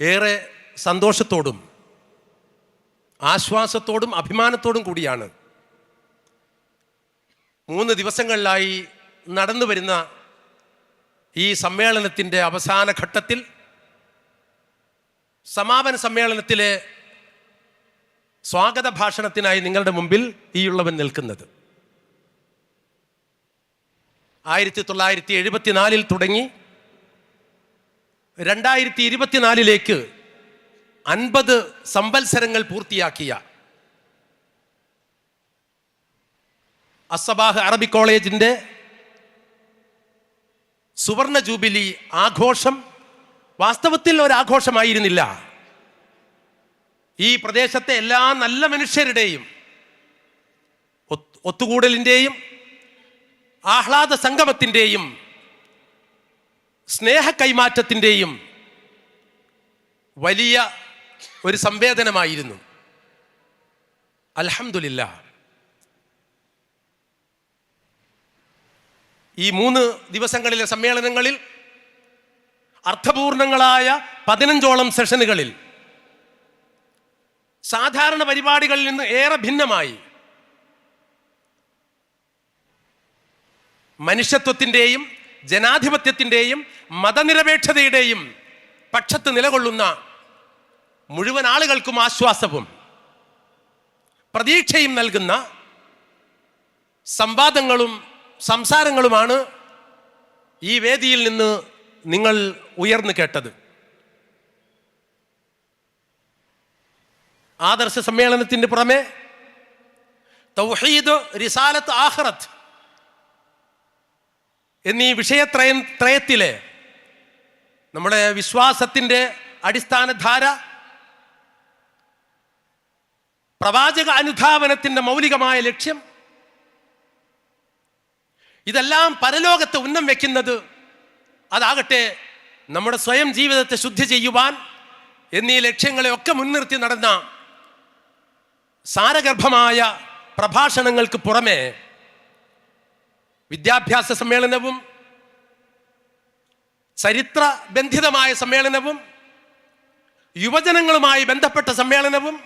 ഏറെ സന്തോഷത്തോടും ആശ്വാസത്തോടും അഭിമാനത്തോടും കൂടിയാണ്. മൂന്ന് ദിവസങ്ങളിലായി നടന്നു വരുന്ന ഈ സമ്മേളനത്തിന്റെ അവസാന ഘട്ടത്തിൽ സമാപന സമ്മേളനത്തിലെ സ്വാഗത ഭാഷണത്തിനായി നിങ്ങളുടെ മുമ്പിൽ ഈയുള്ളവൻ നിൽക്കുന്നത്. ആയിരത്തി തൊള്ളായിരത്തി എഴുപത്തിനാലിൽ തുടങ്ങി രണ്ടായിരത്തി ഇരുപത്തിനാലിലേക്ക് അൻപത് സംവത്സരങ്ങൾ പൂർത്തിയാക്കിയ അസബാഹ് അറബി കോളേജിന്റെ സുവർണ ജൂബിലി ആഘോഷം വാസ്തവത്തിൽ ഒരാഘോഷമായിരുന്നില്ല. ഈ പ്രദേശത്തെ എല്ലാ നല്ല മനുഷ്യരുടെയും ഒത്ത്- ഒത്തുകൂടലിന്റെയും ആഹ്ലാദ സംഗമത്തിന്റെയും സ്നേഹ കൈമാറ്റത്തിന്റെയും വലിയ ഒരു സംവേദനമായിരുന്നു. അലഹമില്ല ഈ മൂന്ന് ദിവസങ്ങളിലെ സമ്മേളനങ്ങളിൽ അർത്ഥപൂർണങ്ങളായ പതിനഞ്ചോളം സെഷനുകളിൽ സാധാരണ പരിപാടികളിൽ നിന്ന് ഏറെ ഭിന്നമായി മനുഷ്യത്വത്തിന്റെയും ജനാധിപത്യത്തിന്റെയും മതനിരപേക്ഷതയുടെയും പക്ഷത്ത് നിലകൊള്ളുന്ന മുഴുവൻ ആളുകൾക്കും ആശ്വാസവും പ്രതീക്ഷയും നൽകുന്ന സംവാദങ്ങളും സംസാരങ്ങളുമാണ് ഈ വേദിയിൽ നിന്ന് നിങ്ങൾ ഉയർന്നു കേട്ടത്. ആദർശ സമ്മേളനത്തിന് പുറമെ തൗഹീദ് റിസാലത്ത് ആഖിറത്ത് എന്നീ വിഷയത്രയ ത്രയത്തിലെ നമ്മുടെ വിശ്വാസത്തിന്റെ അടിസ്ഥാനധാര പ്രവാചക അനുധാവനത്തിന്റെ മൗലികമായ ലക്ഷ്യം. ഇതെല്ലാം പരലോകത്ത് ഉന്നം വയ്ക്കുന്നത് അതാകട്ടെ നമ്മുടെ സ്വയം ജീവിതത്തെ ശുദ്ധി ചെയ്യുവാൻ എന്നീ ലക്ഷ്യങ്ങളെയൊക്കെ മുൻനിർത്തി നടന്ന സാരഗർഭമായ പ്രഭാഷണങ്ങൾക്ക് പുറമെ വിദ്യാഭ്യാസ സമ്മേളനവും ചരിത്ര ബന്ധിതമായ സമ്മേളനവും യുവജനങ്ങളുമായി ബന്ധപ്പെട്ട സമ്മേളനവും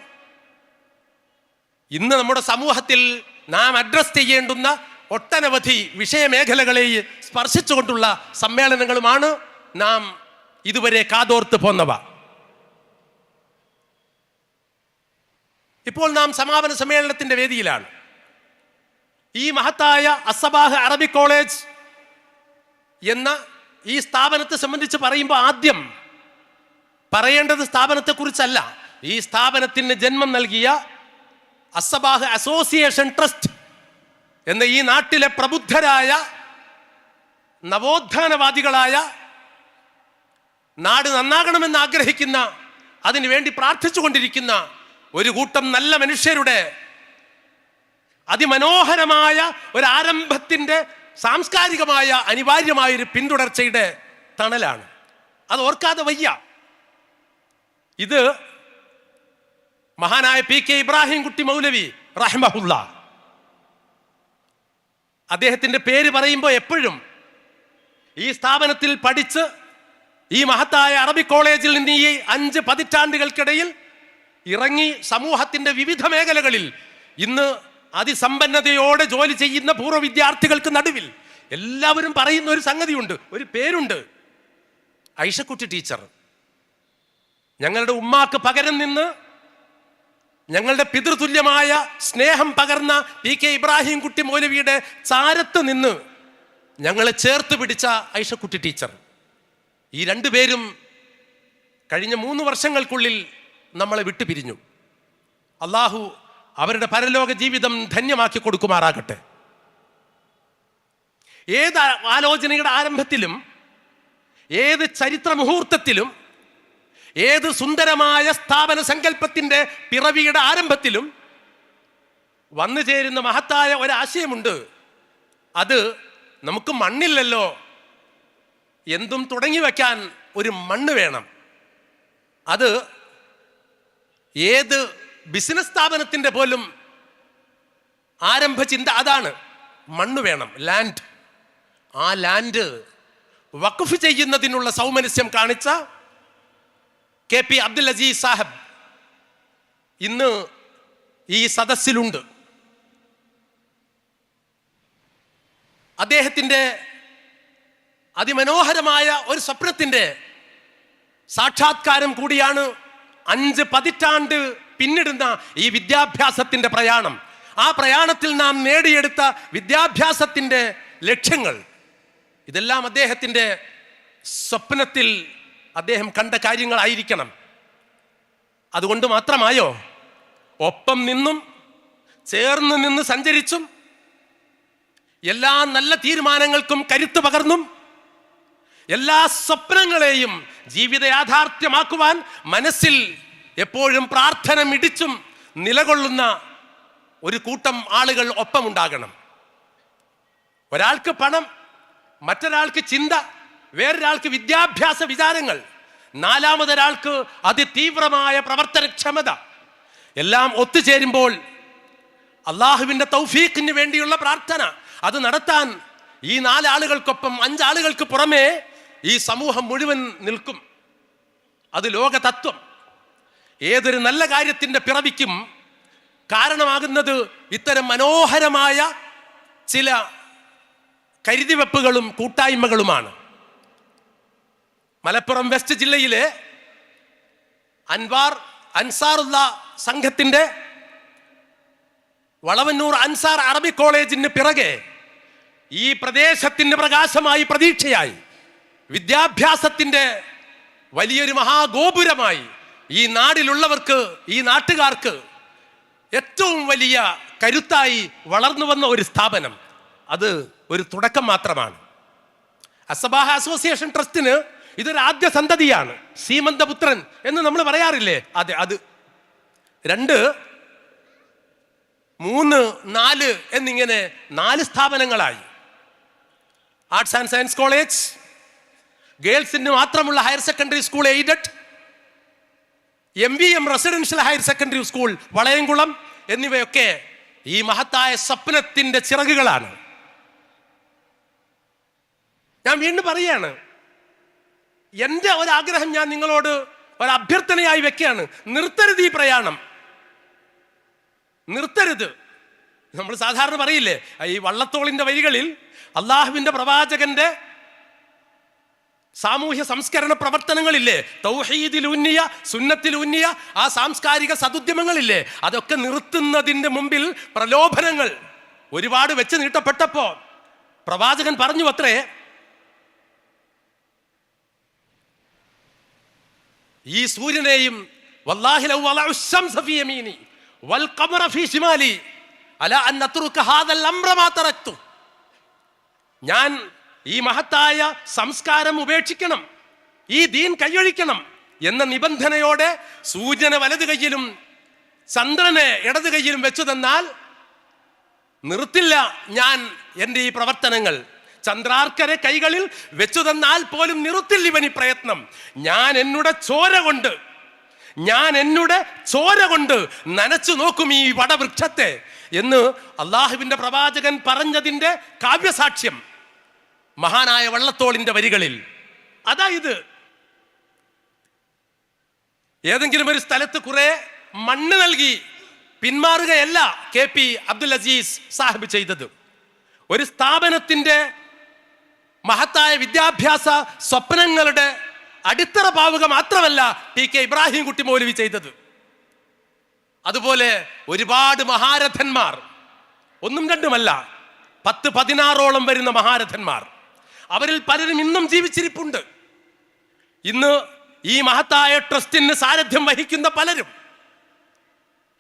ഇന്ന് നമ്മുടെ സമൂഹത്തിൽ നാം അഡ്രസ് ചെയ്യേണ്ടുന്ന ഒട്ടനവധി വിഷയമേഖലകളെ സ്പർശിച്ചുകൊണ്ടുള്ള സമ്മേളനങ്ങളുമാണ് നാം ഇതുവരെ കാതോർത്ത് പോന്നവ. ഇപ്പോൾ നാം സമാപന സമ്മേളനത്തിന്റെ വേദിയിലാണ്. ഈ മഹത്തായ അസബാഹ് അറബി കോളേജ് എന്ന ഈ സ്ഥാപനത്തെ സംബന്ധിച്ച് പറയുമ്പോൾ ആദ്യം പറയേണ്ടത് സ്ഥാപനത്തെക്കുറിച്ചല്ല. ഈ സ്ഥാപനത്തിന് ജന്മം നൽകിയ അസബാഹ് അസോസിയേഷൻ ട്രസ്റ്റ് എന്ന ഈ നാട്ടിലെ പ്രബുദ്ധരായ നവോത്ഥാനവാദികളായ നാട് നന്നാകണമെന്ന് ആഗ്രഹിക്കുന്ന അതിനുവേണ്ടി പ്രാർത്ഥിച്ചുകൊണ്ടിരിക്കുന്ന ഒരു കൂട്ടം നല്ല മനുഷ്യരുടെ അതിമനോഹരമായ ഒരു ആരംഭത്തിന്റെ സാംസ്കാരികമായ അനിവാര്യമായ ഒരു പിന്തുടർച്ചയുടെ തണലാണ്. അത് ഓർക്കാതെ വയ്യ. ഇത് മഹാനായ പി കെ ഇബ്രാഹിം കുട്ടി മൗലവി റഹ്മഹുല്ല. അദ്ദേഹത്തിന്റെ പേര് പറയുമ്പോൾ എപ്പോഴും ഈ സ്ഥാപനത്തിൽ പഠിച്ച് ഈ മഹത്തായ അറബി കോളേജിൽ നിന്ന് ഈ അഞ്ച് പതിറ്റാണ്ടുകൾക്കിടയിൽ ഇറങ്ങി സമൂഹത്തിന്റെ വിവിധ മേഖലകളിൽ ഇന്ന് അതിസമ്പന്നതയോടെ ജോലി ചെയ്യുന്ന പൂർവ വിദ്യാർത്ഥികൾക്ക് നടുവിൽ എല്ലാവരും പറയുന്ന ഒരു സംഗതിയുണ്ട് ഒരു പേരുണ്ട്. ഐഷക്കുട്ടി ടീച്ചർ. ഞങ്ങളുടെ ഉമ്മാക്ക് പകരം നിന്ന് ഞങ്ങളുടെ പിതൃതുല്യമായ സ്നേഹം പകർന്ന പി കെ ഇബ്രാഹിം കുട്ടി മൗലവിയുടെ ചാരത്ത് നിന്ന് ഞങ്ങളെ ചേർത്ത് പിടിച്ച ഐഷക്കുട്ടി ടീച്ചർ. ഈ രണ്ടു പേരും കഴിഞ്ഞ മൂന്ന് വർഷങ്ങൾക്കുള്ളിൽ നമ്മളെ വിട്ടുപിരിഞ്ഞു. അള്ളാഹു അവരുടെ പരലോക ജീവിതം ധന്യമാക്കി കൊടുക്കുമാറാകട്ടെ. ഏത് ആലോചനയുടെ ആരംഭത്തിലും ഏത് ചരിത്ര മുഹൂർത്തത്തിലും ഏത് സുന്ദരമായ സ്ഥാപന സങ്കല്പത്തിന്റെ പിറവിയുടെ ആരംഭത്തിലും വന്നു ചേരുന്ന മഹത്തായ ഒരാശയമുണ്ട്. അത് നമുക്ക് മണ്ണില്ലല്ലോ. എന്തും തുടങ്ങി വയ്ക്കാൻ ഒരു മണ്ണ് വേണം. അത് ഏത് ബിസിനസ് സ്ഥാപനത്തിന്റെ പോലും ആരംഭ ചിന്ത അതാണ്. മണ്ണ് വേണം ലാൻഡ് ആ ലാൻഡ് വഖഫ് ചെയ്യുന്നതിനുള്ള സൗമനസ്യം കാണിച്ച കെ പി അബ്ദുൽ അസീസ് സാഹബ് ഇന്ന് ഈ സദസ്സിലുണ്ട്. അദ്ദേഹത്തിന്റെ അതിമനോഹരമായ ഒരു സ്വപ്നത്തിന്റെ സാക്ഷാത്കാരം കൂടിയാണ് അഞ്ച് പതിറ്റാണ്ട് പിന്നിടുന്ന ഈ വിദ്യാഭ്യാസത്തിന്റെ പ്രയാണം. ആ പ്രയാണത്തിൽ നാം നേടിയെടുത്ത വിദ്യാഭ്യാസത്തിന്റെ ലക്ഷ്യങ്ങൾ. ഇതെല്ലാം അദ്ദേഹത്തിന്റെ സ്വപ്നത്തിൽ അദ്ദേഹം കണ്ട കാര്യങ്ങളായിരിക്കണം അതുകൊണ്ട് മാത്രമായോ ഒപ്പം നിന്നും ചേർന്ന് നിന്ന് സഞ്ചരിച്ചും എല്ലാ നല്ല തീരുമാനങ്ങൾക്കും കരുത്തു പകർന്നും എല്ലാ സ്വപ്നങ്ങളെയും ജീവിത യാഥാർത്ഥ്യമാക്കുവാൻ മനസ്സിൽ എപ്പോഴും പ്രാർത്ഥന മിടിച്ചും നിലകൊള്ളുന്ന ഒരു കൂട്ടം ആളുകൾ ഒപ്പമുണ്ടാകണം. ഒരാൾക്ക് പണം മറ്റൊരാൾക്ക് ചിന്ത വേറൊരാൾക്ക് വിദ്യാഭ്യാസ വിചാരങ്ങൾ നാലാമതൊരാൾക്ക് അതിതീവ്രമായ പ്രവർത്തനക്ഷമത. എല്ലാം ഒത്തുചേരുമ്പോൾ അള്ളാഹുവിന്റെ തൗഫീഖിന് വേണ്ടിയുള്ള പ്രാർത്ഥന അത് നടത്താൻ ഈ നാലാളുകൾക്കൊപ്പം അഞ്ചാളുകൾക്ക് പുറമേ ഈ സമൂഹം മുഴുവൻ നിൽക്കും. അത് ലോക തത്വം ഏതൊരു നല്ല കാര്യത്തിന്റെ പിറവിക്കും കാരണമാകുന്നത് ഇത്തരം മനോഹരമായ ചില കരുതിവെപ്പുകളും കൂട്ടായ്മകളുമാണ്. മലപ്പുറം വെസ്റ്റ് ജില്ലയിലെ അൻവാർ അൻസാറുള്ള സംഘത്തിന്റെ വളവന്നൂർ അൻസാർ അറബി കോളേജിന് പിറകെ ഈ പ്രദേശത്തിന് പ്രകാശമായി പ്രതീക്ഷയായി വിദ്യാഭ്യാസത്തിന്റെ വലിയൊരു മഹാഗോപുരമായി ഈ നാടിലുള്ളവർക്ക് ഈ നാട്ടുകാർക്ക് ഏറ്റവും വലിയ കരുത്തായി വളർന്നു വന്ന ഒരു സ്ഥാപനം അത് ഒരു തുടക്കം മാത്രമാണ്. അസബാഹ അസോസിയേഷൻ ട്രസ്റ്റിന് ഇതൊരു ആദ്യ സന്തതിയാണ് സീമന്തപുത്രൻ എന്ന് നമ്മൾ പറയാറില്ലേ? അതെ അത്. രണ്ട് മൂന്ന് നാല് എന്നിങ്ങനെ നാല് സ്ഥാപനങ്ങളായി. ആർട്സ് ആൻഡ് സയൻസ് കോളേജ് ഗേൾസിന് മാത്രമുള്ള higher secondary school aided M V M residential higher secondary school Valayamkulam എന്നിവയൊക്കെ ഈ മഹത്തായ സ്വപ്നത്തിന്റെ ചിറകുകളാണ് ഞാൻ വീണ്ടും പറയാണ് എന്റെ ഒരാഗ്രഹം ഞാൻ നിങ്ങളോട് ഒരു അഭ്യർത്ഥനയായി വെക്കുകയാണ് നിർത്തരുത് ഈ പ്രയാണം നിർത്തരുത് നമ്മൾ സാധാരണ പറയില്ലേ ഈ വള്ളത്തോളിന്റെ വരികളിൽ അള്ളാഹുവിന്റെ പ്രവാചകന്റെ സാമൂഹ്യ സംസ്കരണ പ്രവർത്തനങ്ങളില്ലേ? തൗഹീദിലൂന്നിയ സുന്നത്തിലൂന്നിയ ആ സാംസ്കാരിക സതുദ്യമങ്ങളില്ലേ അതൊക്കെ നിർത്തുന്നതിന്റെ മുമ്പിൽ പ്രലോഭനങ്ങൾ ഒരുപാട് വെച്ച് നീട്ടപ്പെട്ടപ്പോൾ പ്രവാചകൻ പറഞ്ഞു അത്രേ ഈ സൂര്യനെയും ഞാൻ ഈ മഹത്തായ സംസ്കാരം ഉപേക്ഷിക്കണം ഈ ദീൻ കൈയൊഴിക്കണം എന്ന നിബന്ധനയോടെ സൂര്യനെ വലത് കൈയിലും ചന്ദ്രനെ ഇടത് കൈയിലും വെച്ചു തന്നാൽ നിർത്തില്ല ഞാൻ എന്റെ ഈ പ്രവർത്തനങ്ങൾ. ചന്ദ്രാർക്കരെ കൈകളിൽ വെച്ചു തന്നാൽ പോലും നിർത്തില്ല ഇവൻ ഈ പ്രയത്നം. ഞാൻ എന്നുടെ ചോര കൊണ്ട് ഞാൻ എന്നുടെ ചോര കൊണ്ട് നനച്ചു നോക്കും ഈ വടവൃക്ഷത്തെ എന്ന് അള്ളാഹുവിന്റെ പ്രവാചകൻ പറഞ്ഞതിന്റെ കാവ്യസാക്ഷ്യം. മഹാനായ വള്ളത്തോളിന്റെ വരികളിൽ. അതായത് ഏതെങ്കിലും ഒരു സ്ഥലത്ത് കുറെ മണ്ണ് നൽകി പിന്മാറുകയല്ല കെ പി അബ്ദുൽ അസീസ് സാഹിബ് ചെയ്തത്. ഒരു സ്ഥാപനത്തിന്റെ മഹത്തായ വിദ്യാഭ്യാസ സ്വപ്നങ്ങളുടെ അടിത്തറ പാവുക മാത്രമല്ല ടി കെ ഇബ്രാഹിം കുട്ടി മൗലവി ചെയ്തത്. അതുപോലെ ഒരുപാട് മഹാരഥന്മാർ ഒന്നും രണ്ടുമല്ല പത്ത് പതിനാറോളം വരുന്ന മഹാരഥന്മാർ. അവരിൽ പലരും ഇന്നും ജീവിച്ചിരിപ്പുണ്ട്. ഇന്ന് ഈ മഹത്തായ ട്രസ്റ്റിന് സാരഥ്യം വഹിക്കുന്ന പലരും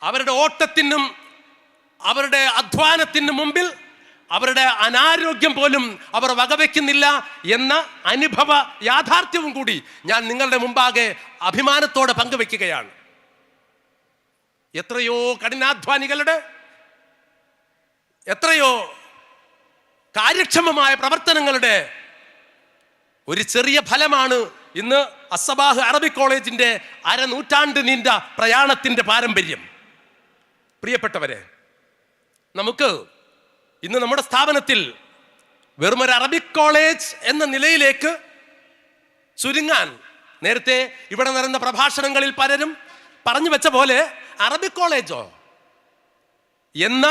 അവരുടെ ഓട്ടത്തിനും അവരുടെ അധ്വാനത്തിന് മുമ്പിൽ അവരുടെ അനാരോഗ്യം പോലും അവർ വകവെക്കുന്നില്ല എന്ന അനുഭവ യാഥാർത്ഥ്യവും കൂടി ഞാൻ നിങ്ങളുടെ മുമ്പാകെ അഭിമാനത്തോടെ പങ്കുവെക്കുകയാണ്. എത്രയോ കഠിനാധ്വാനികളുടെ എത്രയോ കാര്യക്ഷമമായ പ്രവർത്തനങ്ങളുടെ ഒരു ചെറിയ ഫലമാണ് ഇന്ന് അസബാഹ് അറബിക് കോളേജിന്റെ അരനൂറ്റാണ്ട് നീണ്ട പ്രയാണത്തിന്റെ പാരമ്പര്യം. പ്രിയപ്പെട്ടവരെ നമുക്ക് ഇന്ന് നമ്മുടെ സ്ഥാപനത്തിൽ വെറും ഒരു അറബിക് കോളേജ് എന്ന നിലയിലേക്ക് ചുരുങ്ങാൻ നേരത്തെ ഇവിടെ നടന്ന പ്രഭാഷണങ്ങളിൽ പലരും പറഞ്ഞു വെച്ച പോലെ അറബിക് കോളേജോ എന്ന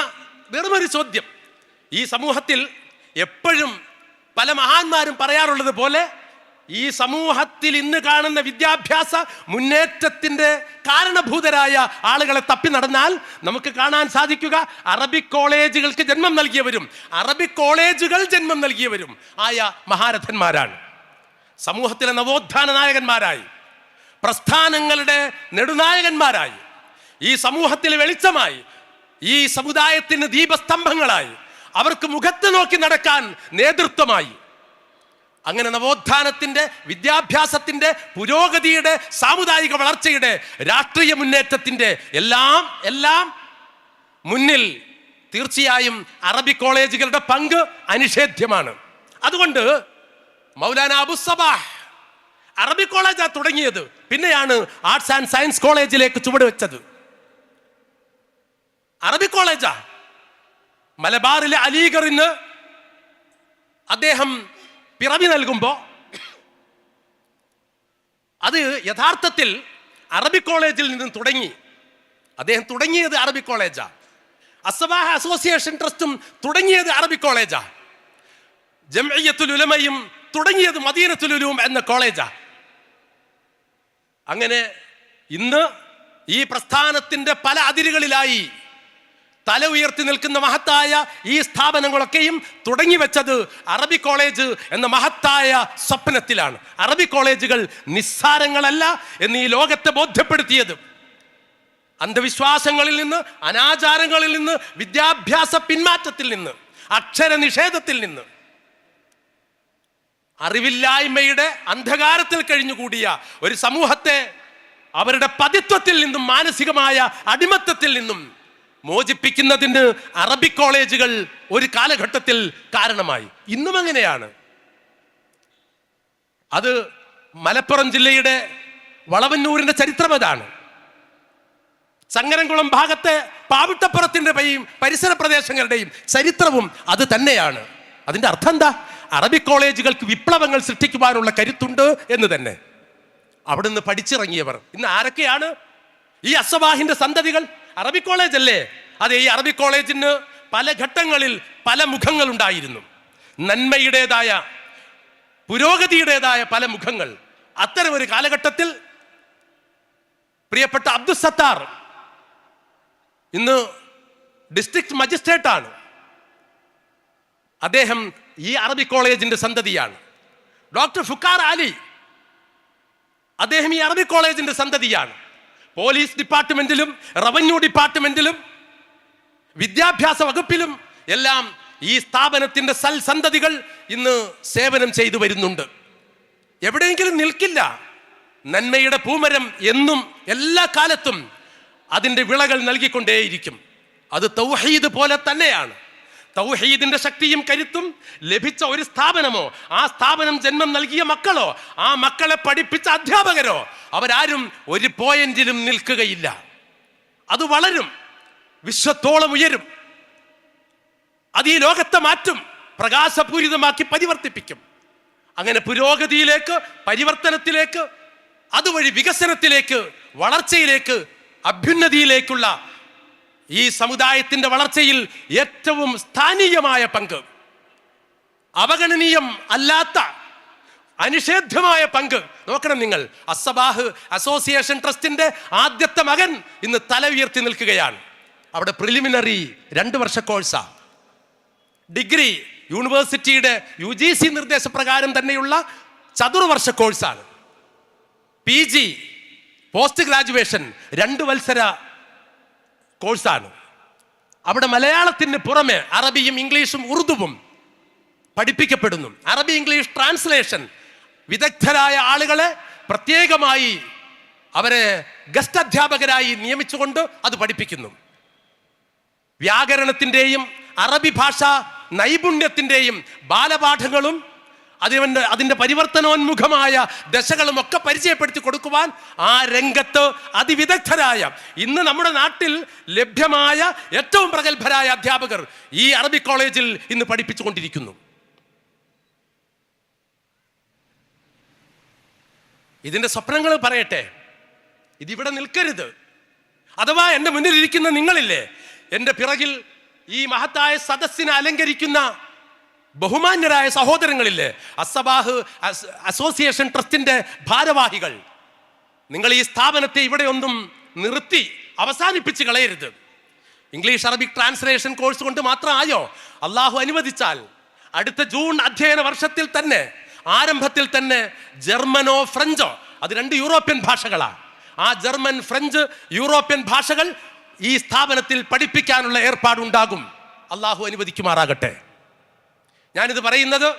വെറുമൊരു ചോദ്യം ഈ സമൂഹത്തിൽ എപ്പോഴും പല മഹാന്മാരും പറയാറുള്ളത് പോലെ ഈ സമൂഹത്തിൽ ഇന്ന് കാണുന്ന വിദ്യാഭ്യാസ മുന്നേറ്റത്തിന്റെ കാരണഭൂതരായ ആളുകളെ തപ്പി നടന്നാൽ നമുക്ക് കാണാൻ സാധിക്കുക അറബിക് കോളേജുകൾക്ക് ജന്മം നൽകിയവരും അറബിക് കോളേജുകൾ ജന്മം നൽകിയവരും ആയ മഹാരഥന്മാരാണ്. സമൂഹത്തിലെ നവോത്ഥാന നായകന്മാരായി പ്രസ്ഥാനങ്ങളുടെ നെടുനായകന്മാരായി ഈ സമൂഹത്തിലെ വെളിച്ചമായി ഈ സമുദായത്തിന് ദീപസ്തംഭങ്ങളായി അവർക്ക് മുഖത്ത് നോക്കി നടക്കാൻ നേതൃത്വമായി. അങ്ങനെ നവോത്ഥാനത്തിന്റെ വിദ്യാഭ്യാസത്തിന്റെ പുരോഗതിയുടെ സാമുദായിക വളർച്ചയുടെ രാഷ്ട്രീയ മുന്നേറ്റത്തിന്റെ എല്ലാം എല്ലാം മുന്നിൽ തീർച്ചയായും അറബി കോളേജുകളുടെ പങ്ക് അനിഷേധ്യമാണ്. അതുകൊണ്ട് മൗലാന അബു അറബി കോളേജാ തുടങ്ങിയത്. പിന്നെയാണ് ആർട്സ് ആൻഡ് സയൻസ് കോളേജിലേക്ക് ചുവട് വെച്ചത്. അറബി കോളേജാ മലബാറിലെ അലീഗറിന് അദ്ദേഹം പിറവി നൽകുമ്പോൾ അത് യഥാർത്ഥത്തിൽ അറബി കോളേജിൽ നിന്ന് തുടങ്ങി. അദ്ദേഹം തുടങ്ങിയത് അറബി കോളേജാ. അസബാഹ അസോസിയേഷൻ ട്രസ്റ്റും തുടങ്ങിയത് അറബി കോളേജാ. ജംഇയ്യത്തുൽ ഉലമയും തുടങ്ങിയത് മദീനത്തുൽ ഉലൂം എന്ന കോളേജാ. അങ്ങനെ ഇന്ന് ഈ പ്രസ്ഥാനത്തിന്റെ പല അതിരുകളിലായി തല ഉയർത്തി നിൽക്കുന്ന മഹത്തായ ഈ സ്ഥാപനങ്ങളൊക്കെയും തുടങ്ങി വെച്ചത് അറബി കോളേജ് എന്ന മഹത്തായ സ്വപ്നത്തിലാണ്. അറബി കോളേജുകൾ നിസ്സാരങ്ങളല്ല എന്ന് ഈ ലോകത്തെ ബോധ്യപ്പെടുത്തിയത്. അന്ധവിശ്വാസങ്ങളിൽ നിന്ന് അനാചാരങ്ങളിൽ നിന്ന് വിദ്യാഭ്യാസ പിന്മാറ്റത്തിൽ നിന്ന് അക്ഷര നിഷേധത്തിൽ നിന്ന്. അറിവില്ലായ്മയുടെ അന്ധകാരത്തിൽ കഴിഞ്ഞുകൂടിയ ഒരു സമൂഹത്തെ അവരുടെ പതിത്വത്തിൽ നിന്നും മാനസികമായ അടിമത്തത്തിൽ നിന്നും മോചിപ്പിക്കുന്നതിന് അറബി കോളേജുകൾ ഒരു കാലഘട്ടത്തിൽ കാരണമായി. ഇന്നും അങ്ങനെയാണ്. അത് മലപ്പുറം ജില്ലയുടെ വളവന്നൂരിന്റെ ചരിത്രം അതാണ്. ചങ്ങരംകുളം ഭാഗത്തെ പാവിട്ടപ്പുറത്തിന്റെ പരിസര പ്രദേശങ്ങളുടെയും ചരിത്രവും അത് തന്നെയാണ്. അതിന്റെ അർത്ഥം എന്താ? അറബി കോളേജുകൾക്ക് വിപ്ലവങ്ങൾ സൃഷ്ടിക്കുവാനുള്ള കരുത്തുണ്ട് എന്ന് തന്നെ. അവിടുന്ന് പഠിച്ചിറങ്ങിയവർ ഇന്ന് ആരൊക്കെയാണ്? ഈ അസവാഹിന്റെ സന്തതികൾ അറബി കോളേജ് അല്ലേ? അതെ ഈ അറബി കോളേജിന് പല ഘട്ടങ്ങളിൽ പല മുഖങ്ങൾ ഉണ്ടായിരുന്നു നന്മയുടേതായ പുരോഗതിയുടേതായ പല മുഖങ്ങൾ. അത്തരം ഒരു കാലഘട്ടത്തിൽ പ്രിയപ്പെട്ട അബ്ദുൽ സത്താർ ഇന്ന് ഡിസ്ട്രിക്ട് മജിസ്ട്രേറ്റാണ് അദ്ദേഹം ഈ അറബി കോളേജിന്റെ സന്തതിയാണ്. ഡോക്ടർ ഫുക്കാർ അലി അദ്ദേഹം ഈ അറബി കോളേജിന്റെ സന്തതിയാണ്. പോലീസ് ഡിപ്പാർട്ട്മെന്റിലും റവന്യൂ ഡിപ്പാർട്ട്മെന്റിലും വിദ്യാഭ്യാസ വകുപ്പിലും എല്ലാം ഈ സ്ഥാപനത്തിന്റെ സൽ സന്തതികൾ ഇന്ന് സേവനം ചെയ്തു വരുന്നുണ്ട്. എവിടെയെങ്കിലും നിൽക്കില്ല. നന്മയുടെ പൂമരം എന്നും എല്ലാ കാലത്തും അതിന്റെ വിളകൾ നൽകിക്കൊണ്ടേയിരിക്കും. അത് തൗഹീദ് പോലെ തന്നെയാണ്. തൗഹീദിന്റെ ശക്തിയും കരുത്തും ലഭിച്ച ഒരു സ്ഥാപനമോ ആ സ്ഥാപനം ജന്മം നൽകിയ മക്കളോ ആ മക്കളെ പഠിപ്പിച്ച അധ്യാപകരോ അവരാരും ഒരു പോയിന്റിലും നിൽക്കുകയില്ല. അത് വളരും വിശ്വത്തോളം ഉയരും. അത് ഈ ലോകത്തെ മാറ്റും പ്രകാശപൂരിതമാക്കി പരിവർത്തിപ്പിക്കും. അങ്ങനെ പുരോഗതിയിലേക്ക് പരിവർത്തനത്തിലേക്ക് അതുവഴി വികസനത്തിലേക്ക് വളർച്ചയിലേക്ക് അഭ്യുന്നതിയിലേക്കുള്ള ഈ സമുദായത്തിന്റെ വളർച്ചയിൽ ഏറ്റവും സ്ഥാനീയമായ പങ്ക്. അവഗണനീയം അല്ലാത്ത അനിഷേധ്യമായ പങ്ക്. നോക്കണം നിങ്ങൾ. അസബാഹ് അസോസിയേഷൻ ട്രസ്റ്റിന്റെ ആദ്യത്തെ മകൻ ഇന്ന് തല ഉയർത്തി നിൽക്കുകയാണ്. അവിടെ പ്രിലിമിനറി രണ്ട് വർഷ കോഴ്സാ. ഡിഗ്രി യൂണിവേഴ്സിറ്റിയുടെ യു ജി സി നിർദ്ദേശപ്രകാരം തന്നെയുള്ള ചതുർവർഷ കോഴ്സാണ്. പി ജി പോസ്റ്റ് ഗ്രാജുവേഷൻ രണ്ട് വത്സര കോഴ്സാണ്. അവിടെ മലയാളത്തിന് പുറമെ അറബിയും ഇംഗ്ലീഷും ഉറുദുവും പഠിപ്പിക്കപ്പെടുന്നു. അറബി ഇംഗ്ലീഷ് ട്രാൻസ്ലേഷൻ വിദഗ്ധരായ ആളുകളെ പ്രത്യേകമായി അവരെ ഗസ്റ്റ് അധ്യാപകരായി നിയമിച്ചുകൊണ്ട് അത് പഠിപ്പിക്കുന്നു. വ്യാകരണത്തിന്റെയും അറബി ഭാഷ നൈപുണ്യത്തിന്റെയും ബാലപാഠങ്ങളും അതിന്റെ അതിന്റെ പരിവർത്തനോന്മുഖമായ ദശകളും ഒക്കെ പരിചയപ്പെടുത്തി കൊടുക്കുവാൻ ആ രംഗത്ത് അതിവിദഗ്ധരായ ഇന്ന് നമ്മുടെ നാട്ടിൽ ലഭ്യമായ ഏറ്റവും പ്രഗത്ഭരായ അധ്യാപകർ ഈ അറബി കോളേജിൽ ഇന്ന് പഠിപ്പിച്ചുകൊണ്ടിരിക്കുന്നു. ഇതിന്റെ സ്വപ്നങ്ങൾ പറയട്ടെ. ഇതിവിടെ നിൽക്കരുത്. അഥവാ എന്റെ മുന്നിലിരിക്കുന്ന നിങ്ങളില്ലേ എന്റെ പിറകിൽ ഈ മഹത്തായ സദസ്സിനെ അലങ്കരിക്കുന്ന ബഹുമാന്യരായ സഹോദരങ്ങളില്ലേ അസബാഹ് അസോസിയേഷൻ ട്രസ്റ്റിന്റെ ഭാരവാഹികൾ നിങ്ങൾ ഈ സ്ഥാപനത്തെ ഇവിടെ ഒന്നും നിർത്തി അവസാനിപ്പിച്ച് കളയരുത്. ഇംഗ്ലീഷ് അറബിക് ട്രാൻസ്ലേഷൻ കോഴ്സ് കൊണ്ട് മാത്രമായോ? അള്ളാഹു അനുവദിച്ചാൽ അടുത്ത ജൂൺ അധ്യയന വർഷത്തിൽ തന്നെ ആരംഭത്തിൽ തന്നെ ജർമ്മനോ ഫ്രഞ്ചോ അത് രണ്ട് യൂറോപ്യൻ ഭാഷകളാണ്. ആ ജർമ്മൻ ഫ്രഞ്ച് യൂറോപ്യൻ ഭാഷകൾ ഈ സ്ഥാപനത്തിൽ പഠിപ്പിക്കാനുള്ള ഏർപ്പാടുണ്ടാകും. അള്ളാഹു അനുവദിക്കുമാറാകട്ടെ. ഞാനിത് പറയുന്നത്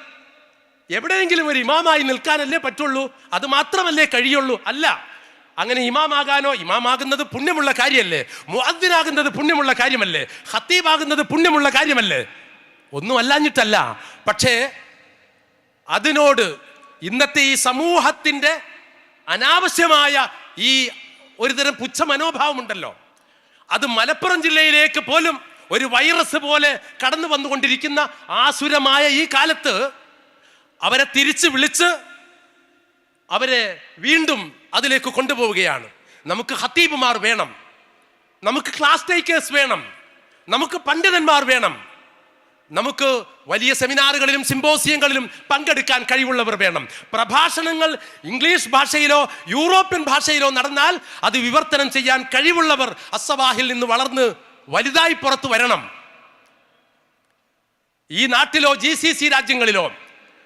എവിടെയെങ്കിലും ഒരു ഇമാമായി നിൽക്കാനല്ലേ പറ്റുള്ളൂ? അത് മാത്രമല്ലേ കഴിയുള്ളൂ? അല്ല. അങ്ങനെ ഇമാമാകാനോ ഇമാമാകുന്നത് പുണ്യമുള്ള കാര്യമല്ലേ? മുഅദ്ദിനാകുന്നത് പുണ്യമുള്ള കാര്യമല്ലേ? ഹത്തീബാകുന്നത് പുണ്യമുള്ള കാര്യമല്ലേ? ഒന്നും അല്ലാഞ്ഞിട്ടല്ല. പക്ഷേ അതിനോട് ഇന്നത്തെ ഈ സമൂഹത്തിന്റെ അനാവശ്യമായ ഈ ഒരുതരം പുച്ഛ മനോഭാവമുണ്ടല്ലോ. അത് മലപ്പുറം ജില്ലയിലേക്ക് പോലും ഒരു വൈറസ് പോലെ കടന്നു വന്നുകൊണ്ടിരിക്കുന്ന ആസുരമായ ഈ കാലത്ത് അവരെ തിരിച്ച് വിളിച്ച് അവരെ വീണ്ടും അതിലേക്ക് കൊണ്ടുപോവുകയാണ്. നമുക്ക് ഹത്തീബുമാർ വേണം. നമുക്ക് ക്ലാസ് ടേക്കേഴ്സ് വേണം. നമുക്ക് പണ്ഡിതന്മാർ വേണം. നമുക്ക് വലിയ സെമിനാറുകളിലും സിമ്പോസിയങ്ങളിലും പങ്കെടുക്കാൻ കഴിവുള്ളവർ വേണം. പ്രഭാഷണങ്ങൾ ഇംഗ്ലീഷ് ഭാഷയിലോ യൂറോപ്യൻ ഭാഷയിലോ നടന്നാൽ അത് വിവർത്തനം ചെയ്യാൻ കഴിവുള്ളവർ അസവാഹിൽ നിന്ന് വളർന്ന് വലുതായി പുറത്തു വരണം. ഈ നാട്ടിലോ ജി സി സി രാജ്യങ്ങളിലോ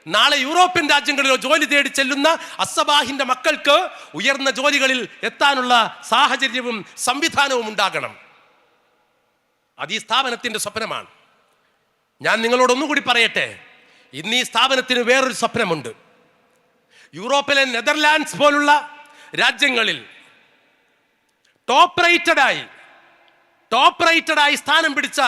നാളെ യൂറോപ്യൻ രാജ്യങ്ങളിലോ ജോലി തേടി ചെല്ലുന്ന അസബാഹിന്റെ മക്കൾക്ക് ഉയർന്ന ജോലികളിൽ എത്താനുള്ള സാഹചര്യവും സംവിധാനവും ഉണ്ടാകണം. അത് ഈ സ്ഥാപനത്തിന്റെ സ്വപ്നമാണ്. ഞാൻ നിങ്ങളോട് ഒന്നുകൂടി പറയട്ടെ ഇന്ന് ഈ സ്ഥാപനത്തിന് വേറൊരു സ്വപ്നമുണ്ട്. യൂറോപ്പിലെ നെതർലാൻഡ്സ് പോലുള്ള രാജ്യങ്ങളിൽ ടോപ്പ് റേറ്റഡായി ടോപ്പ് റേറ്റഡായി സ്ഥാനം പിടിച്ച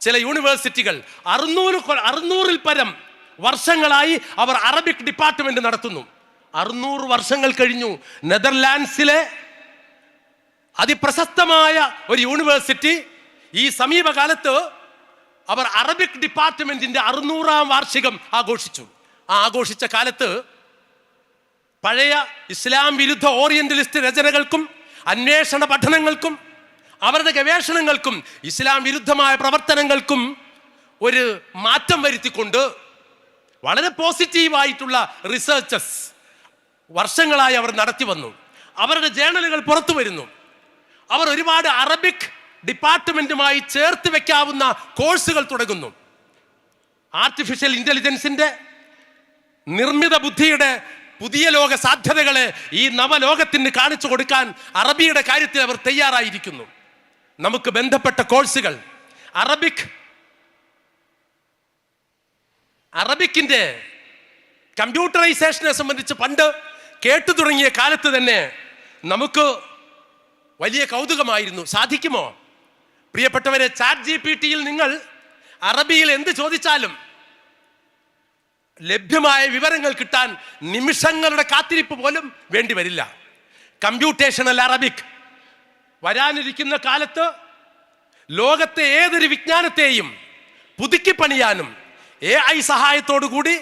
ചില യൂണിവേഴ്സിറ്റികൾ അറുന്നൂറ് അറുന്നൂറിൽ പരം വർഷങ്ങളായി അവർ അറബിക് ഡിപ്പാർട്ട്മെന്റ് നടത്തുന്നു. അറുന്നൂറ് വർഷങ്ങൾ കഴിഞ്ഞു. നെതർലാൻഡ്സിലെ അതിപ്രശസ്തമായ ഒരു യൂണിവേഴ്സിറ്റി ഈ സമീപകാലത്ത് അവർ അറബിക് ഡിപ്പാർട്ട്മെന്റിന്റെ അറുന്നൂറാം വാർഷികം ആഘോഷിച്ചു. ആ ആഘോഷിച്ച കാലത്ത് പഴയ ഇസ്ലാം വിരുദ്ധ ഓറിയന്റലിസ്റ്റ് രചനകൾക്കും അന്വേഷണ പഠനങ്ങൾക്കും അവരുടെ ഗവേഷണങ്ങൾക്കും ഇസ്ലാം വിരുദ്ധമായ പ്രവർത്തനങ്ങൾക്കും ഒരു മാറ്റം വരുത്തിക്കൊണ്ട് വളരെ പോസിറ്റീവായിട്ടുള്ള റിസർച്ചസ് വർഷങ്ങളായി അവർ നടത്തി വന്നു. അവരുടെ ജേണലുകൾ പുറത്തു വരുന്നു. അവർ ഒരുപാട് അറബിക് ഡിപ്പാർട്ട്മെന്റുമായി ചേർത്ത് വെക്കാവുന്ന കോഴ്സുകൾ തുടങ്ങുന്നു. ആർട്ടിഫിഷ്യൽ ഇന്റലിജൻസിന്റെ നിർമ്മിത ബുദ്ധിയുടെ പുതിയ ലോക സാധ്യതകളെ ഈ നവലോകത്തിന് കാണിച്ചു കൊടുക്കാൻ അറബിയുടെ കാര്യത്തിൽ അവർ തയ്യാറായിരിക്കുന്നു. നമുക്ക് ബന്ധപ്പെട്ട കോഴ്സുകൾ. അറബിക്. അറബിക്കിന്റെ കമ്പ്യൂട്ടറൈസേഷനെ സംബന്ധിച്ച് പണ്ട് കേട്ടു തുടങ്ങിയ കാലത്ത് തന്നെ നമുക്ക് വലിയ കൗതുകമായിരുന്നു. സാധിക്കുമോ? പ്രിയപ്പെട്ടവരെ ചാറ്റ് ജി പി ടിയിൽ നിങ്ങൾ അറബിയിൽ എന്ത് ചോദിച്ചാലും ലഭ്യമായ വിവരങ്ങൾ കിട്ടാൻ നിമിഷങ്ങളുടെ കാത്തിരിപ്പ് പോലും വേണ്ടി വരില്ല. Computational Arabic. വരാനിരിക്കുന്ന കാലത്ത് ലോകത്തെ ഏതൊരു വിജ്ഞാനത്തെയും പുതുക്കിപ്പണിയാനും എ ഐ സഹായത്തോടു കൂടി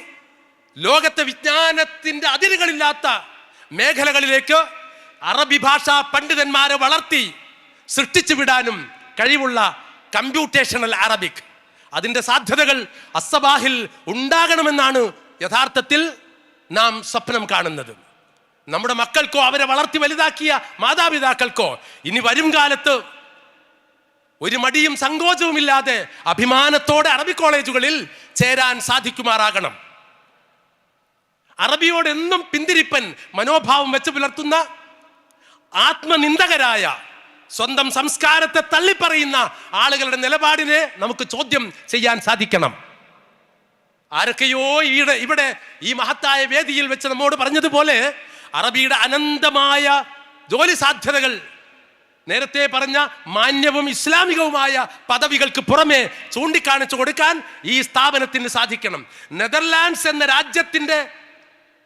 ലോകത്തെ വിജ്ഞാനത്തിന്റെ അതിരുകളില്ലാത്ത മേഖലകളിലേക്ക് അറബി ഭാഷാ പണ്ഡിതന്മാരെ വളർത്തി സൃഷ്ടിച്ചു വിടാനും കഴിവുള്ള കമ്പ്യൂട്ടേഷണൽ അറബിക്. അതിന്റെ സാധ്യതകൾ അസബാഹിൽ ഉണ്ടാകണമെന്നാണ് യഥാർത്ഥത്തിൽ നാം സ്വപ്നം കാണുന്നത്. നമ്മുടെ മക്കൾക്കോ അവരെ വളർത്തി വലുതാക്കിയ മാതാപിതാക്കൾക്കോ ഇനി വരും കാലത്ത് ഒരു മടിയും സങ്കോചവുമില്ലാതെ അഭിമാനത്തോടെ അറബി കോളേജുകളിൽ ചേരാൻ സാധിക്കുമാറാകണം. അറബിയോട് എന്നും പിന്തിരിപ്പൻ മനോഭാവം വെച്ച് പുലർത്തുന്ന ആത്മനിന്ദകരായ സ്വന്തം സംസ്കാരത്തെ തള്ളിപ്പറയുന്ന ആളുകളുടെ നിലപാടിനെ നമുക്ക് ചോദ്യം ചെയ്യാൻ സാധിക്കണം. ആരൊക്കെയോ ഇവിടെ ഇവിടെ ഈ മഹത്തായ വേദിയിൽ വെച്ച് നമ്മോട് പറഞ്ഞതുപോലെ അറബിയുടെ അനന്തമായ ജോലി സാധ്യതകൾ. നേരത്തെ പറഞ്ഞ മാന്യവും ഇസ്ലാമികവുമായ പദവികൾക്ക് പുറമെ ചൂണ്ടിക്കാണിച്ചു കൊടുക്കാൻ ഈ സ്ഥാപനത്തിന് സാധിക്കണം. നെതർലാൻഡ്സ് എന്ന രാജ്യത്തിന്റെ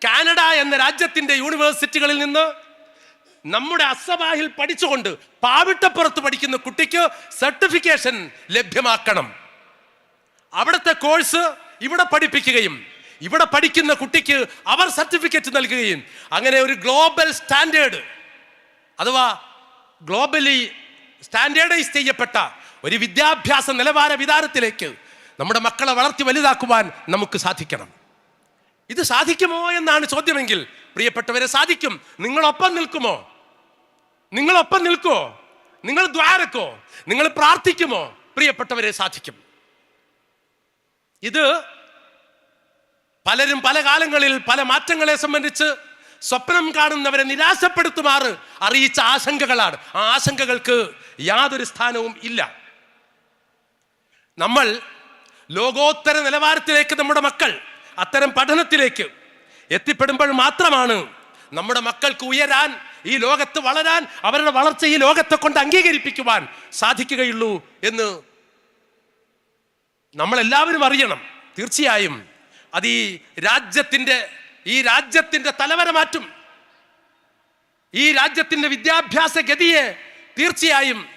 കാനഡ എന്ന രാജ്യത്തിന്റെ യൂണിവേഴ്സിറ്റികളിൽ നിന്ന് നമ്മുടെ അസബാഹിൽ പഠിച്ചുകൊണ്ട് പാവിട്ടപ്പുറത്ത് പഠിക്കുന്ന കുട്ടിക്ക് സർട്ടിഫിക്കേഷൻ ലഭ്യമാക്കണം. അവിടുത്തെ കോഴ്സ് ഇവിടെ പഠിപ്പിക്കുകയും ഇവിടെ പഠിക്കുന്ന കുട്ടിക്ക് അവർ സർട്ടിഫിക്കറ്റ് നൽകുകയും അങ്ങനെ ഒരു ഗ്ലോബൽ സ്റ്റാൻഡേർഡ് അഥവാ ഗ്ലോബലി സ്റ്റാൻഡേർഡൈസ് ചെയ്യപ്പെട്ട ഒരു വിദ്യാഭ്യാസ നിലവാര വിധാനത്തിലേക്ക് നമ്മുടെ മക്കളെ വളർത്തി വലുതാക്കുവാൻ നമുക്ക് സാധിക്കണം. ഇത് സാധിക്കുമോ എന്നാണ് ചോദ്യമെങ്കിൽ പ്രിയപ്പെട്ടവരെ സാധിക്കും. നിങ്ങളൊപ്പം നിൽക്കുമോ? നിങ്ങളൊപ്പം നിൽക്കുമോ നിങ്ങൾ ദ്വാരക്കോ? നിങ്ങൾ പ്രാർത്ഥിക്കുമോ? പ്രിയപ്പെട്ടവരെ സാധിക്കും. ഇത് പലരും പല കാലങ്ങളിൽ പല മാറ്റങ്ങളെ സംബന്ധിച്ച് സ്വപ്നം കാണുന്നവരെ നിരാശപ്പെടുത്തുമാറ് അറിയിച്ച ആശങ്കകളാണ്. ആ ആശങ്കകൾക്ക് യാതൊരു സ്ഥാനവും ഇല്ല. നമ്മൾ ലോകോത്തര നിലവാരത്തിലേക്ക് നമ്മുടെ മക്കൾ അത്തരം പഠനത്തിലേക്ക് എത്തിപ്പെടുമ്പോൾ മാത്രമാണ് നമ്മുടെ മക്കൾക്ക് ഉയരാൻ ഈ ലോകത്ത് വളരാൻ അവരുടെ വളർച്ച ഈ ലോകത്തെ കൊണ്ട് അംഗീകരിപ്പിക്കുവാൻ സാധിക്കുകയുള്ളൂ എന്ന് നമ്മളെല്ലാവരും അറിയണം. തീർച്ചയായും അത് ഈ രാജ്യത്തിന്റെ ഈ രാജ്യത്തിന്റെ തലവര മാറ്റും. ഈ രാജ്യത്തിന്റെ വിദ്യാഭ്യാസ ഗതിയെ തീർച്ചയായും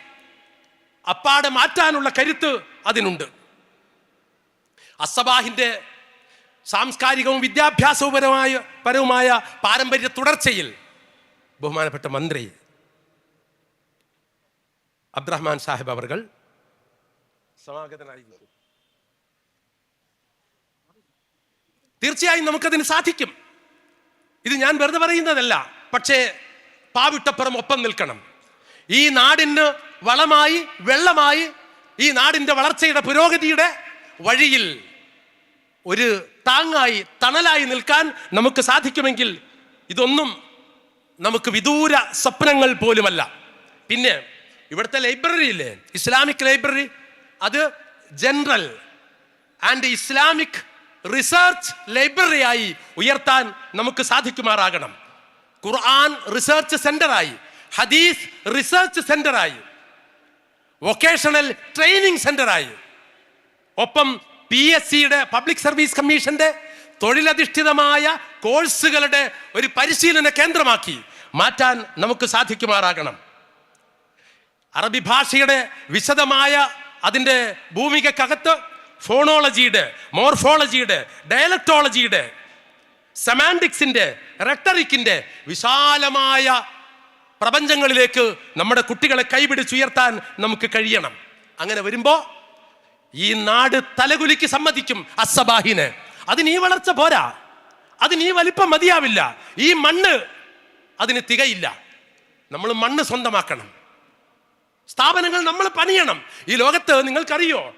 അപ്പാടെ മാറ്റാനുള്ള കരുത്ത് അതിനുണ്ട്. അസബാഹിന്റെ സാംസ്കാരികവും വിദ്യാഭ്യാസപരമായ പരവുമായ പാരമ്പര്യ തുടർച്ചയിൽ ബഹുമാനപ്പെട്ട മന്ത്രി അബ്ദുറഹ്മാൻ സാഹിബ് അവർ സമാഗതനായി തീർച്ചയായും നമുക്കതിന് സാധിക്കും. ഇത് ഞാൻ വെറുതെ പറയുന്നതല്ല. പക്ഷേ പാവിട്ടപ്പുറം ഒപ്പം നിൽക്കണം. ഈ നാടിന് വളമായി വെള്ളമായി ഈ നാടിന്റെ വളർച്ചയുടെ പുരോഗതിയുടെ വഴിയിൽ ഒരു താങ്ങായി തണലായി നിൽക്കാൻ നമുക്ക് സാധിക്കുമെങ്കിൽ ഇതൊന്നും നമുക്ക് വിദൂര സ്വപ്നങ്ങൾ പോലുമല്ല. പിന്നെ ഇവിടുത്തെ ലൈബ്രറി ഇല്ലേ? Islamic library. അത് ജനറൽ ആൻഡ് ഇസ്ലാമിക് റിസർച്ച് ലൈബ്രറിയായി ഉയർത്താൻ നമുക്ക് സാധിക്കുമാറാകണം. ഖുർആൻ റിസർച്ച് സെന്ററായി ഹദീസ് റിസർച്ച് സെന്ററായി വൊക്കേഷണൽ ട്രെയിനിങ് സെന്ററായി. ഒപ്പം പി എസ് സിയുടെ പബ്ലിക് സർവീസ് കമ്മീഷന്റെ തൊഴിലധിഷ്ഠിതമായ കോഴ്സുകളുടെ ഒരു പരിശീലന കേന്ദ്രമാക്കി മാറ്റാൻ നമുക്ക് സാധിക്കുമാറാകണം. അറബി ഭാഷയുടെ വിശദമായ അതിന്റെ ഭൂമികക്കകത്ത് ഫോണോളജിയുടെ മോർഫോളജിയുടെ ഡയലക്ടോളജിയുടെ സെമാന്റിക്സിന്റെ റെക്ടറിക്കിന്റെ വിശാലമായ പ്രപഞ്ചങ്ങളിലേക്ക് നമ്മുടെ കുട്ടികളെ കൈപിടിച്ചുയർത്താൻ നമുക്ക് കഴിയണം. അങ്ങനെ വരുമ്പോൾ ഈ നാട് തലകുലിക്ക് സമ്മതിക്കും അസബാഹിന് അതിന് ഈ വളർച്ച പോരാ. അതിന് ഈ വലിപ്പം മതിയാവില്ല. ഈ മണ്ണ് അതിന് തികയില്ല. നമ്മൾ മണ്ണ് സ്വന്തമാക്കണം. സ്ഥാപനങ്ങൾ നമ്മൾ പണിയണം. ഈ ലോകത്ത് നിങ്ങൾക്കറിയോ?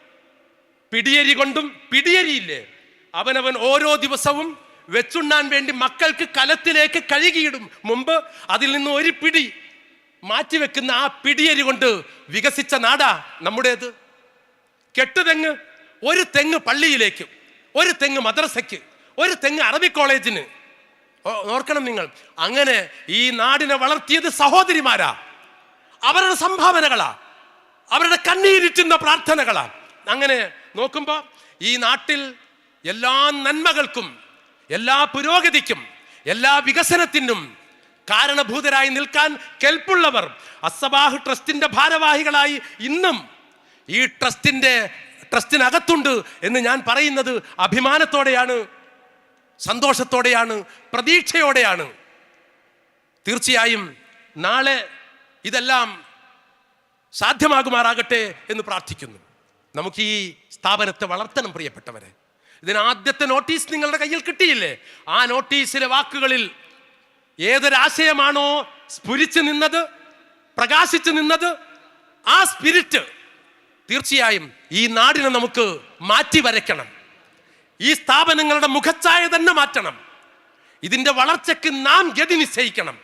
പിടിയരി കൊണ്ടും പിടിയരിയില്ലേ? അവനവൻ ഓരോ ദിവസവും വെച്ചുണ്ണാൻ വേണ്ടി മക്കൾക്ക് കലത്തിലേക്ക് കഴുകിയിടും. മുമ്പ് അതിൽ നിന്ന് ഒരു പിടി മാറ്റിവെക്കുന്ന ആ പിടിയരി കൊണ്ട് വികസിച്ച നാടാ നമ്മുടേത്. കെട്ടുതെങ്ങ് ഒരു തെങ്ങ് പള്ളിയിലേക്ക് ഒരു തെങ്ങ് മദ്രസയ്ക്ക് ഒരു തെങ്ങ് അറബി കോളേജിന്. ഓർക്കണം നിങ്ങൾ അങ്ങനെ ഈ നാടിനെ വളർത്തിയത് സഹോദരിമാരാ. അവരുടെ സംഭാവനകളാ. അവരുടെ കണ്ണീരിറ്റുന്ന പ്രാർത്ഥനകളാ. അങ്ങനെ നോക്കുമ്പോൾ ഈ നാട്ടിൽ എല്ലാ നന്മകൾക്കും എല്ലാ പുരോഗതിക്കും എല്ലാ വികസനത്തിനും കാരണഭൂതരായി നിൽക്കാൻ കെൽപ്പുള്ളവർ അസബാഹ് ട്രസ്റ്റിന്റെ ഭാരവാഹികളായി ഇന്നും ഈ ട്രസ്റ്റിന്റെ ട്രസ്റ്റിനകത്തുണ്ട് എന്ന് ഞാൻ പറയുന്നത് അഭിമാനത്തോടെയാണ് സന്തോഷത്തോടെയാണ് പ്രതീക്ഷയോടെയാണ്. തീർച്ചയായും നാളെ ഇതെല്ലാം സാധ്യമാകുമാറാകട്ടെ എന്ന് പ്രാർത്ഥിക്കുന്നു. നമുക്ക് ഈ സ്ഥാപനത്തെ വളർത്തണം പ്രിയപ്പെട്ടവരെ. ഇതിന് ആദ്യത്തെ നോട്ടീസ് നിങ്ങളുടെ കയ്യിൽ കിട്ടിയില്ലേ? ആ നോട്ടീസിലെ വാക്കുകളിൽ ഏതൊരാശയമാണോ സ്ഫുരിച്ചു നിന്നത് പ്രകാശിച്ചു നിന്നത് ആ സ്പിരിറ്റ് തീർച്ചയായും ഈ നാടിനെ നമുക്ക് മാറ്റി വരയ്ക്കണം. ഈ സ്ഥാപനങ്ങളുടെ മുഖച്ഛായ തന്നെ മാറ്റണം. ഇതിന്റെ വളർച്ചയ്ക്ക് നാം ഗതി നിശ്ചയിക്കണം.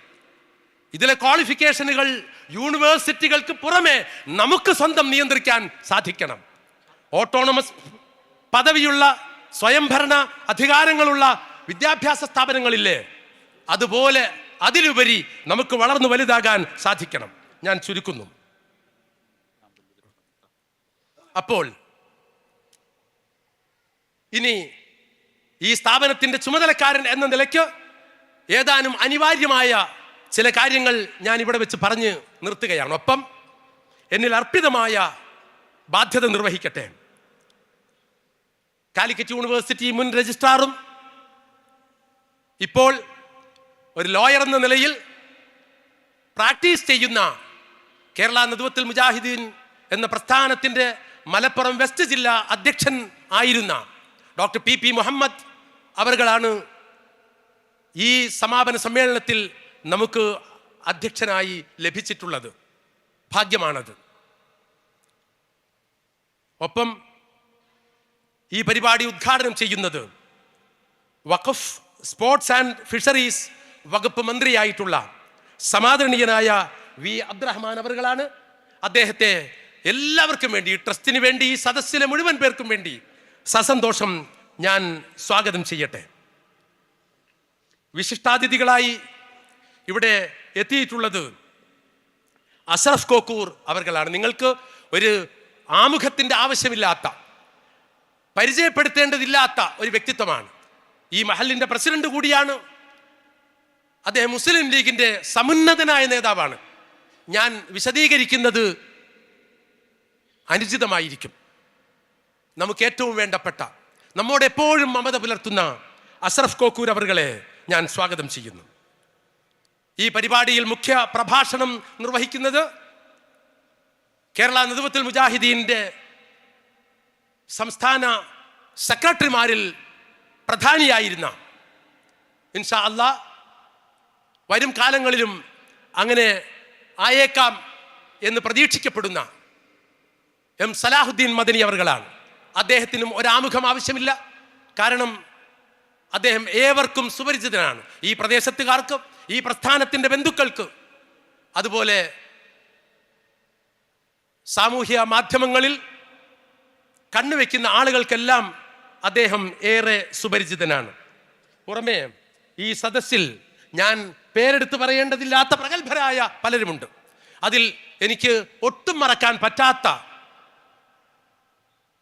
ഇതിലെ ക്വാളിഫിക്കേഷനുകൾ യൂണിവേഴ്സിറ്റികൾക്ക് പുറമെ നമുക്ക് സ്വന്തം നിയന്ത്രിക്കാൻ സാധിക്കണം. ഓട്ടോണമസ് പദവിയുള്ള സ്വയംഭരണ അധികാരങ്ങളുള്ള വിദ്യാഭ്യാസ സ്ഥാപനങ്ങളില്ലേ? അതുപോലെ അതിലുപരി നമുക്ക് വളർന്നു വലുതാകാൻ സാധിക്കണം. ഞാൻ ചുരുക്കുന്നു. അപ്പോൾ ഇനി ഈ സ്ഥാപനത്തിന്റെ ചുമതലക്കാരൻ എന്ന നിലയ്ക്ക് ഏതാനും അനിവാര്യമായ ചില കാര്യങ്ങൾ ഞാൻ ഇവിടെ വെച്ച് പറഞ്ഞ് നിർത്തുകയാണ്. ഒപ്പം എന്നിൽ അർപ്പിതമായ ബാധ്യത നിർവഹിക്കട്ടെ. കാലിക്കറ്റ് യൂണിവേഴ്സിറ്റി മുൻ രജിസ്ട്രാറും ഇപ്പോൾ ഒരു ലോയർ എന്ന നിലയിൽ പ്രാക്ടീസ് ചെയ്യുന്ന കേരള നദുവത്തുൽ മുജാഹിദീൻ എന്ന പ്രസ്ഥാനത്തിന്റെ മലപ്പുറം വെസ്റ്റ് ജില്ലാ അധ്യക്ഷൻ ആയിരുന്ന ഡോക്ടർ പി പി മുഹമ്മദ് അവർകളാണ് ഈ സമാപന സമ്മേളനത്തിൽ നമുക്ക് അധ്യക്ഷനായി ലഭിച്ചിട്ടുള്ളത്. ഭാഗ്യമാണത്. ഒപ്പം ഈ പരിപാടി ഉദ്ഘാടനം ചെയ്യുന്നത് വഖഫ് സ്പോർട്സ് ആൻഡ് ഫിഷറീസ് വകുപ്പ് മന്ത്രിയായിട്ടുള്ള സമാദരണീയനായ വി അബ്ദുറഹ്മാൻ അവറുകളാണ്. അദ്ദേഹത്തെ എല്ലാവർക്കും വേണ്ടി ട്രസ്റ്റിന് വേണ്ടി ഈ സദസ്സിലെ മുഴുവൻ പേർക്കും വേണ്ടി സസന്തോഷം ഞാൻ സ്വാഗതം ചെയ്യട്ടെ. വിശിഷ്ടാതിഥികളായി ഇവിടെ എത്തിയിട്ടുള്ളത് അസറഫ് കോക്കൂർ അവർകളാണ് നിങ്ങൾക്ക് ഒരു ആമുഖത്തിന്റെ ആവശ്യമില്ലാത്ത പരിചയപ്പെടുത്തേണ്ടതില്ലാത്ത ഒരു വ്യക്തിത്വമാണ്. ഈ മഹലിന്റെ പ്രസിഡന്റ് കൂടിയാണ്. അദ്ദേഹം മുസ്ലിം ലീഗിന്റെ സമുന്നതനായ നേതാവാണ്. ഞാൻ വിശദീകരിക്കുന്നത് അനുചിതമായിരിക്കും. നമുക്ക് ഏറ്റവും വേണ്ടപ്പെട്ട നമ്മോട് എപ്പോഴും മമത പുലർത്തുന്ന അസ്രഫ് കോക്കൂർ അവർകളെ ഞാൻ സ്വാഗതം ചെയ്യുന്നു. ഈ പരിപാടിയിൽ മുഖ്യ പ്രഭാഷണം നിർവഹിക്കുന്നത് കേരള നദുവത്തിൽ മുജാഹിദീന്റെ സംസ്ഥാന സെക്രട്ടറിമാരിൽ പ്രധാനിയായിരുന്ന. ഇൻഷാ അല്ല വരും കാലങ്ങളിലും അങ്ങനെ ആയേക്കാം എന്ന് പ്രതീക്ഷിക്കപ്പെടുന്ന എം സലാഹുദ്ദീൻ മദനി അവർകളാണ് അദ്ദേഹത്തിനും ഒരാമുഖം ആവശ്യമില്ല. കാരണം അദ്ദേഹം ഏവർക്കും സുപരിചിതനാണ്. ഈ പ്രദേശത്തുകാർക്ക് ഈ പ്രസ്ഥാനത്തിന്റെ ബന്ധുക്കൾക്ക്. അതുപോലെ സാമൂഹ്യ മാധ്യമങ്ങളിൽ കണ്ണുവെക്കുന്ന ആളുകൾക്കെല്ലാം അദ്ദേഹം ഏറെ സുപരിചിതനാണ്. പുറമേ ഈ സദസ്സിൽ ഞാൻ പേരെടുത്ത് പറയേണ്ടതില്ലാത്ത പ്രഗത്ഭരായ പലരുമുണ്ട്. അതിൽ എനിക്ക് ഒട്ടും മറക്കാൻ പറ്റാത്ത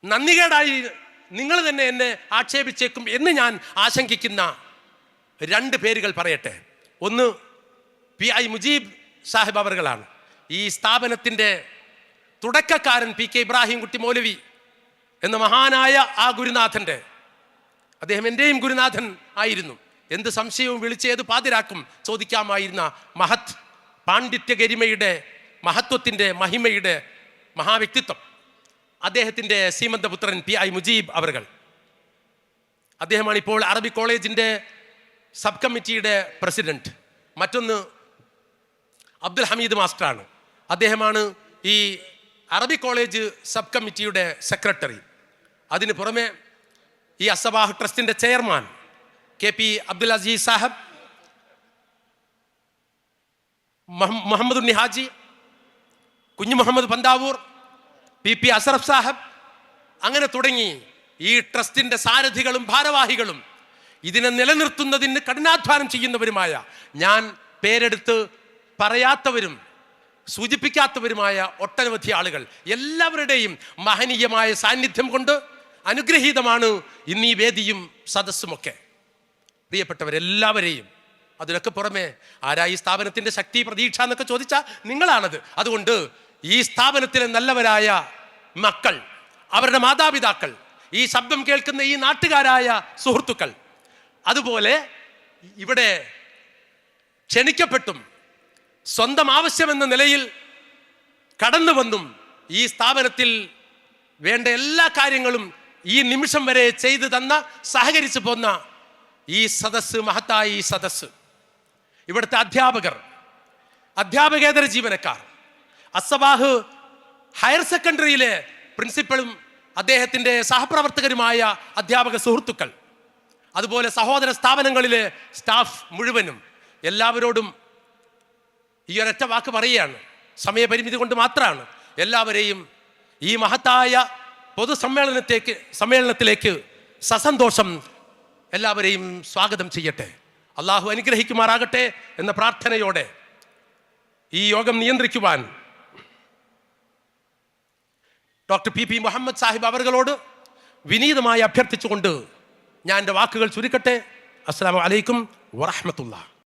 നന്ദികേടായി നിങ്ങൾ തന്നെ എന്നെ ആക്ഷേപിച്ചേക്കും എന്ന് ഞാൻ ആശങ്കിക്കുന്ന രണ്ട് പേരുകൾ പറയട്ടെ. ഒന്ന് പി ഐ മുജീബ് സാഹിബ് അവർകളാണ് ഈ സ്ഥാപനത്തിന്റെ തുടക്കക്കാരൻ പി കെ ഇബ്രാഹിം കുട്ടി മൗലവി എന്ന മഹാനായ ആ ഗുരുനാഥന്റെ അദ്ദേഹം എന്റെയും ഗുരുനാഥൻ ആയിരുന്നു. എന്ത് സംശയവും വിളിച്ചേത് പാതിരാക്കും ചോദിക്കാമായിരുന്ന മഹത് പാണ്ഡിത്യഗരിമയുടെ മഹത്വത്തിന്റെ മഹിമയുടെ മഹാവ്യക്തിത്വം. അദ്ദേഹത്തിന്റെ സീമന്തപുത്രൻ പി ഐ മുജീബ് അവർകൾ അദ്ദേഹമാണ് ഇപ്പോൾ അറബി കോളേജിന്റെ സബ് കമ്മിറ്റിയുടെ പ്രസിഡന്റ്. മറ്റൊന്ന് അബ്ദുൽ ഹമീദ് മാസ്റ്ററാണ്. അദ്ദേഹമാണ് ഈ അറബി കോളേജ് സബ് കമ്മിറ്റിയുടെ സെക്രട്ടറി. അതിന് പുറമെ ഈ അസബാഹ് ട്രസ്റ്റിന്റെ chairman K P Abdul Aziz Sahib മഹ- മുഹമ്മദ് ഉണ്ണി ഹാജി കുഞ്ഞു മുഹമ്മദ് പന്താവൂർ പി പി അസറഫ് സാഹബ് അങ്ങനെ തുടങ്ങി ഈ ട്രസ്റ്റിന്റെ സാരഥികളും ഭാരവാഹികളും ഇതിനെ നിലനിർത്തുന്നതിന് കഠിനാധ്വാനം ചെയ്യുന്നവരുമായ ഞാൻ പേരെടുത്ത് പറയാത്തവരും സൂചിപ്പിക്കാത്തവരുമായ ഒട്ടനവധി ആളുകൾ എല്ലാവരുടെയും മഹനീയമായ സാന്നിധ്യം കൊണ്ട് അനുഗ്രഹീതമാണ് ഇന്ന് ഈ വേദിയും സദസ്സുമൊക്കെ. പ്രിയപ്പെട്ടവരെല്ലാവരെയും അതിനൊക്കെ പുറമെ ആരാ ഈ സ്ഥാപനത്തിന്റെ ശക്തി പ്രതീക്ഷ എന്നൊക്കെ ചോദിച്ചാൽ നിങ്ങളാണത്. അതുകൊണ്ട് ഈ സ്ഥാപനത്തിലെ നല്ലവരായ മക്കൾ അവരുടെ മാതാപിതാക്കൾ ഈ ശബ്ദം കേൾക്കുന്ന ഈ നാട്ടുകാരായ സുഹൃത്തുക്കൾ അതുപോലെ ഇവിടെ ക്ഷണിക്കപ്പെട്ടും സ്വന്തം ആവശ്യമെന്ന നിലയിൽ കടന്നു വന്നും ഈ സ്ഥാപനത്തിൽ വേണ്ട എല്ലാ കാര്യങ്ങളും ഈ നിമിഷം വരെ ചെയ്തു തന്ന സഹകരിച്ചു പോന്ന ഈ സദസ്സ് മഹത്തായ ഈ സദസ്സ്. ഇവിടുത്തെ അധ്യാപകർ അധ്യാപകേതര ജീവനക്കാർ. അസബാഹ് ഹയർ സെക്കൻഡറിയിലെ പ്രിൻസിപ്പളും അദ്ദേഹത്തിന്റെ സഹപ്രവർത്തകരുമായ അധ്യാപക സുഹൃത്തുക്കൾ. അതുപോലെ സഹോദര സ്ഥാപനങ്ങളിലെ സ്റ്റാഫ് മുഴുവനും എല്ലാവരോടും ഈ ഒരൊറ്റ വാക്ക് പറയുകയാണ്. സമയപരിമിതി കൊണ്ട് മാത്രമാണ്. എല്ലാവരെയും ഈ മഹത്തായ പൊതുസമ്മേളനത്തേക്ക് സമ്മേളനത്തിലേക്ക് സസന്തോഷം എല്ലാവരെയും സ്വാഗതം ചെയ്യട്ടെ. അള്ളാഹു അനുഗ്രഹിക്കുമാറാകട്ടെ എന്ന പ്രാർത്ഥനയോടെ ഈ യോഗം നിയന്ത്രിക്കുവാൻ doctor P P Muhammad Sahib അവരോട് വിനീതമായി അഭ്യർത്ഥിച്ചുകൊണ്ട് ഞാൻ എന്റെ വാക്കുകൾ ചുരുക്കട്ടെ. അസ്സാം വലൈക്കും വറഹമത്തുള്ള